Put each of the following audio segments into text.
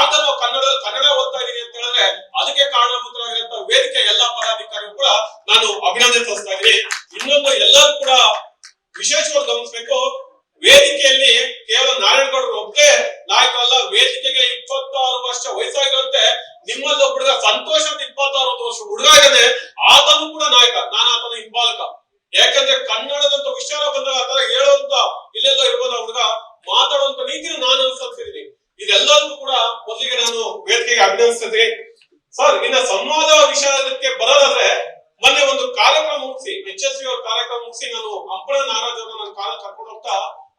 ಯಾವ್ದಾರು ಕನ್ನಡ ಕನ್ನಡ ಓದ್ತಾ ಇದ್ದೀನಿ ಅಂತ ಹೇಳಿದ್ರೆ ಅದಕ್ಕೆ ಕಾರಣ ಕಾರಣಭೂತರಾಗಿರುವಂತ ವೇದಿಕೆ ಎಲ್ಲಾ ಪದಾಧಿಕಾರಿಗಳು ಕೂಡ ನಾನು ಅಭಿನಂದನೆ ತೋರಿಸ್ತಾ ಇದ್ದೀನಿ ಇನ್ನೊಂದು ಎಲ್ಲರೂ ಕೂಡ ವಿಶೇಷವಾಗಿ ಗಮನಿಸಬೇಕು, ವೇದಿಕೆಯಲ್ಲಿ ಕೇವಲ ನಾರಾಯಣಗೌಡರು ಒಬ್ಬರೇ ನಾಯಕಲ್ಲ ವೇದಿಕೆಗೆ ಇಪ್ಪತ್ತಾರು ವರ್ಷ ವಯಸ್ಸಾಗಿರುವಂತೆ ನಿಮ್ಮಲ್ಲಿ ಒಬ್ಬ ಹುಡುಗ ಸಂತೋಷ ಇಪ್ಪತ್ತಾರು ವರ್ಷ ಹುಡುಗ ಆಗಿದೆ ಆತನು ಕೂಡ ನಾಯಕ, ನಾನು ಆತನ ಹಿಂಬಾಲಕ. ಯಾಕಂದ್ರೆ ಕನ್ನಡದಂತ ವಿಚಾರ ಬಂದಾಗ ಆತರ ಹೇಳುವಂತ ಅಭಿನಂದಿಸ್ತೀನಿ ಸರ್ ಇನ್ನ ಸಂವಾದ ವಿಷಯಕ್ಕೆ ಬರೋದಾದ್ರೆ ಮೊನ್ನೆ ಒಂದು ಕಾರ್ಯಕ್ರಮ ಮುಗಿಸಿ, ಎಚ್ ಎಸ್ ವಿ ಅವ್ರ ಕಾರ್ಯಕ್ರಮ ಮುಗಿಸಿ ನಾನು ಅಂಪಣ ನಾರಾಜ್ ಅವ್ರನ್ನ ನನ್ನ ಕಾಲ ಕರ್ಕೊಂಡು ಹೋಗ್ತಾ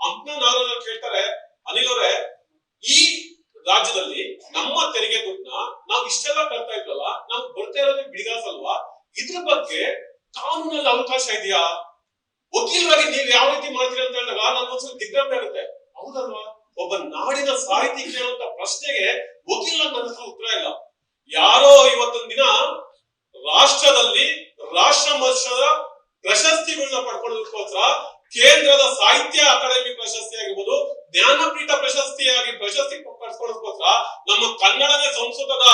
ಅಂಪ್ನ ನಾರಾಜ್ ಅವ್ರು ಕೇಳ್ತಾರೆ. ಅನಿಲ್ ಅವರೇ, ಈ ರಾಜ್ಯದಲ್ಲಿ ನಮ್ಮ ತೆರಿಗೆ ದುಡ್ಡನ್ನ ನಾವು ಇಷ್ಟೆಲ್ಲ ಕಟ್ತಾ ಇದ್ವಲ್ಲ, ನಾವು ಬರ್ತಾ ಇರೋದು ಬಿಡಿಗಾಸಲ್ವಾ ಇದ್ರ ಬಗ್ಗೆ ಕಾನೂನಲ್ಲಿ ಅವಕಾಶ ಇದೆಯಾ? ವಕೀಲರಾಗಿ ನೀವ್ ಯಾವ ರೀತಿ ಮಾಡ್ತೀರಿ ಅಂತ ಹೇಳಿದಾಗ ನನ್ನ ಒಂದ್ಸಲ ದಿಗ್ಭ್ರಮೆ ಇರುತ್ತೆ. ಹೌದಲ್ವಾ? ಒಬ್ಬ ನಾಡಿನ ಸಾಹಿತಿ ಕೇಳುವಂತ ಪ್ರಶ್ನೆಗೆ ವಕೀಲ ನನ್ನ ಹತ್ರ ಯಾರೋ ಇವತ್ತೊಂದು ದಿನ ರಾಷ್ಟ್ರದಲ್ಲಿ ರಾಷ್ಟ್ರ ಮಟ್ಟದ ಪ್ರಶಸ್ತಿಗಳನ್ನ ಪಡ್ಕೊಳ್ಳೋದಕ್ಕೋಸ್ಕರ ಕೇಂದ್ರದ ಸಾಹಿತ್ಯ ಅಕಾಡೆಮಿ ಪ್ರಶಸ್ತಿ ಆಗಿರ್ಬೋದು, ಜ್ಞಾನಪೀಠ ಪ್ರಶಸ್ತಿಯಾಗಿ ಪ್ರಶಸ್ತಿ ಪಡ್ಕೊಳ್ಳೋದಕ್ಕೋಸ್ಕರ ನಮ್ಮ ಕನ್ನಡನೇ ಸಂಸ್ಕೃತದ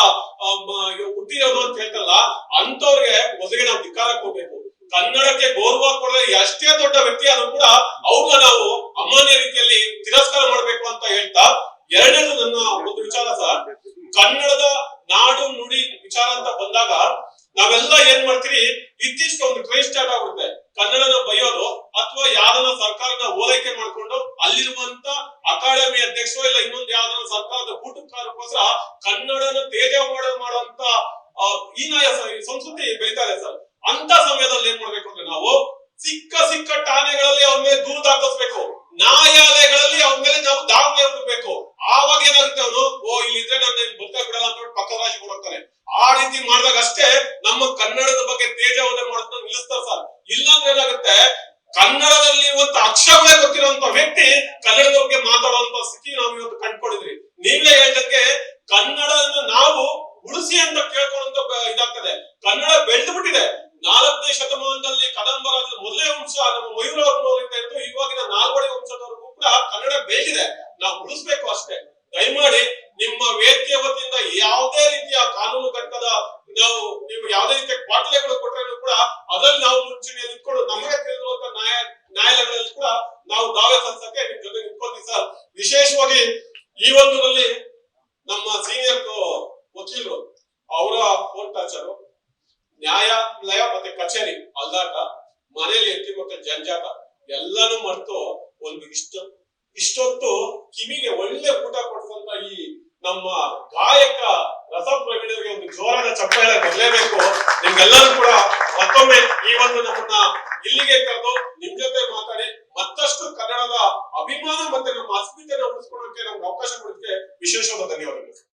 ಹುಟ್ಟಿರೋದು ಅಂತ ಹೇಳ್ತಲ್ಲ ಅಂತವ್ರಿಗೆ ಮೊದಲಿಗೆ ನಾವು ಧಿಕ್ಕಾರ ಕೊಡ್ಬೇಕು. ಕನ್ನಡಕ್ಕೆ ಗೌರವ ಕೊಡದೆ ಎಷ್ಟೇ ದೊಡ್ಡ ವ್ಯಕ್ತಿ ಆದ್ರೂ ಕೂಡ ಅವ್ರನ್ನ ನಾವು ಅಮಾನ್ಯ ರೀತಿಯಲ್ಲಿ ತಿರಸ್ಕಾರ ಮಾಡ್ಬೇಕು ಅಂತ ಹೇಳ್ತಾ ಎರಡನೇದು ನನ್ನ ಒಂದು ವಿಚಾರ ಸರ್. ಕನ್ನಡದ ನಾಡು ನುಡಿ ವಿಚಾರ ಅಂತ ಬಂದಾಗ ನಾವೆಲ್ಲ ಏನ್ ಮಾಡ್ತೀರಿ? ಇತ್ತೀಚೆಗೆ ಒಂದು ಟ್ರೈನ್ ಸ್ಟಾರ್ಟ್ ಆಗ್ಬಿಡುತ್ತೆ. ಕನ್ನಡನ ಬೈಯೋದು ಅಥವಾ ಯಾವ್ದನ್ನ ಸರ್ಕಾರನ ಓಲೈಕೆ ಮಾಡ್ಕೊಂಡು ಅಲ್ಲಿರುವಂತ ಅಕಾಡೆಮಿ ಅಧ್ಯಕ್ಷರು ಇಲ್ಲ ಇನ್ನೊಂದು ಯಾವ್ದನ್ನ ಸರ್ಕಾರದ ಕೂಟಕ್ಕಾರಕ್ಕೋಸ್ಕರ ಕನ್ನಡನ ತೇಜ ಮಾಡೋ ಮಾಡುವಂತ ಹೀನಾಯ ಸಂಸ್ಕೃತಿ ಬೆಳೀತಾರೆ ಸರ್. ಅಂತ ಸಮಯದಲ್ಲಿ ಏನ್ ಮಾಡ್ಬೇಕು ಅಂದ್ರೆ ನಾವು ಸಿಕ್ಕ ಸಿಕ್ಕ ಠಾಣೆಗಳಲ್ಲಿ ಅವ್ರ ಮೇಲೆ ದೂರು ದಾಖಲಿಸ್ಬೇಕು. ನ್ಯಾಯಾಲಯಗಳಲ್ಲಿ ಅವ್ರ ಮೇಲೆ ನಾವು ದಾಖಲೆ ಹುಡುಕ್ಬೇಕು ಆವಾಗ ಏನಾಗುತ್ತೆ ಅವನು ಓ ನಾನು ನಿನ್ ಬದುಕ ಬಿಡಲ್ಲ ಅಂತ ಹೇಳಿ ರಾಶಿ ಆ ರೀತಿ ಮಾಡಿದಾಗ ಅಷ್ಟೇ ನಮ್ಮ ಕನ್ನಡದ ಬಗ್ಗೆ ತೇಜವನ್ನ ಮಾಡೋದನ್ನ ನಿಲ್ಲಿಸ್ತಾರೆ ಸರ್. ಇಲ್ಲಾಂದ್ರೆ ಏನಾಗುತ್ತೆ? ಕನ್ನಡದಲ್ಲಿ ಇವತ್ತು ಅಕ್ಷರವೇ ಗೊತ್ತಿರುವಂತ ವ್ಯಕ್ತಿ ಕನ್ನಡದ ಬಗ್ಗೆ ಮಾತಾಡುವಂತ ಸ್ಥಿತಿ ನಾವು ಇವತ್ತು ಕಂಡ್ಕೊಂಡಿದ್ವಿ. ನೀವೇ ಕನ್ನಡ ಕನ್ನಡನ ನಾವು ಉಳಿಸಿ ಅಂತ ಕೇಳ್ಕೊಳ್ಳುವಂತ ಬ- ಇದಾಗ್ತದೆ. ಕನ್ನಡ ಬೆಳೆದು ಬಿಟ್ಟಿದೆ ನಾಲ್ಕನೇ ಶತಮಾನದಲ್ಲಿ ಕದಂಬ ಮೊದಲೇ ವಂಶ, ನಮ್ಮ ಮಯೂರ ಅವ್ರ ಇತ್ತು ಇವಾಗಿನ ನಾಲ್ವಡಿ ವಂಶದವರೆಗೂ ಕೂಡ ಕನ್ನಡ ಬೆಳೆದಿದೆ. ನಾವು ಉಳಿಸ್ಬೇಕು ಅಷ್ಟೇ ದಯಮಾಡಿ ನಿಮ್ಮ ವೇದಿಕೆ ವತಿಯಿಂದ ಯಾವುದೇ ರೀತಿಯ ಕಾನೂನು ಘಟ್ಟದ ನಾವು ನೀವು ಯಾವುದೇ ರೀತಿಯ ಬಾಟ್ಲೆಗಳು ಕೊಟ್ಟರೆ ಕೂಡ ಅದರಲ್ಲಿ ನಾವು ಮುಂಚೂಣಿ ನಿಂತ್ಕೊಂಡು ನಮಗೆ ತಿಳಿದಿರುವಂತ ನ್ಯಾಯ ನ್ಯಾಯಾಲಯಗಳಲ್ಲಿ ಕೂಡ ನಾವು ದಾವೆ ಸಲ್ಲಿಸಕ್ಕೆ ನಿಮ್ ಜೊತೆ ನಿಂತ್ಕೊಳ್ತೀವಿ ಸರ್. ವಿಶೇಷವಾಗಿ ಈ ಒಂದರಲ್ಲಿ ನಮ್ಮ ಸೀನಿಯರ್ ವಕೀಲರು, ಅವರ ಫೋನ್ ಟಾರ್ಚರು ನ್ಯಾಯಾಲಯ ಮತ್ತೆ ಕಚೇರಿ, ಅಲ್ದಾಟ, ಮನೆಯಲ್ಲಿ ಎತ್ತಿ ಮತ್ತೆ ಜಂಜಾಟ, ಎಲ್ಲಾನು ಮರೆತು ಒಂದು ಇಷ್ಟ ಇಷ್ಟೊತ್ತು ಕಿವಿಗೆ ಒಳ್ಳೆ ಊಟ ಕೊಡ್ತಂತ ಈ ನಮ್ಮ ಗಾಯಕ ರಸ ಪ್ರವೀಣರಿಗೆ ಒಂದು ಜೋರಾದ ಚಪ್ಪಾಳೆ ಬರಲೇಬೇಕು. ನಿಮ್ಗೆಲ್ಲರೂ ಕೂಡ ಮತ್ತೊಮ್ಮೆ ಈ ಒಂದು ನಮ್ಮನ್ನ ಇಲ್ಲಿಗೆ ಕರೆದು ನಿಮ್ ಜೊತೆ ಮಾತಾಡಿ.